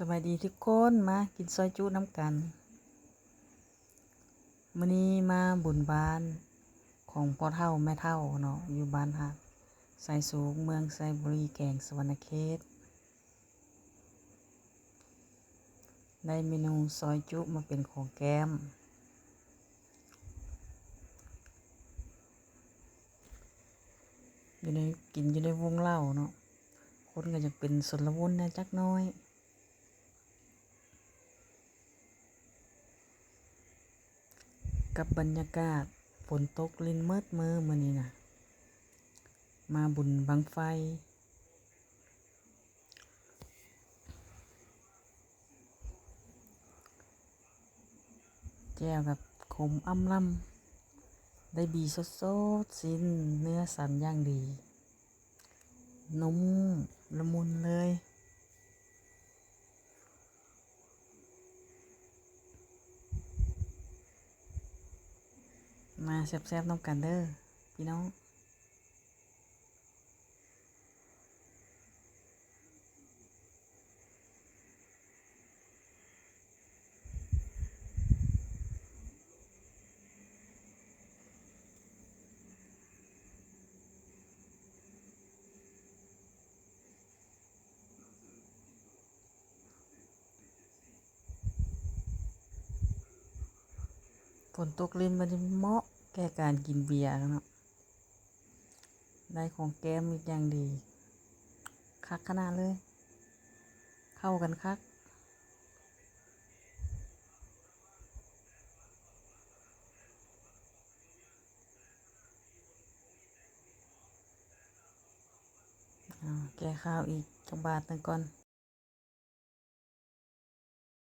สบายดีทุกคนมากินซอยจุน้ำกันมื้อนี้มาบุญบ้านของพ่อเฒ่าแม่เฒ่าเนาะอยู่บ้านฮักไสสูงเมืองไสบุรีแกงสวรรณเขตได้เมนูซอยจุมาเป็นของแก้ม อยู่ในกินอยู่ในวงเล่าเนาะคนก็จะเป็นสนละวนนะจักน้อย กับบรรยากาศฝนตกลินเมิดมือมือนี้นะมาบุญบังไฟแจ่วกับขมอ่ำล่ำได้บีสดสดสิ้นเนื้อสันย่างดี นุ่มละมุนเลย มาแซ่บๆน้ำกันเด้อพี่น้องฝนตกลินมันจะเหมาะ แก่การกินเบียร์เนาะได้ของแก้มอีกอย่างดี คักขนาดเลย เข้ากันคักแก้ข้าวอีกจังบาทหนึงก่อน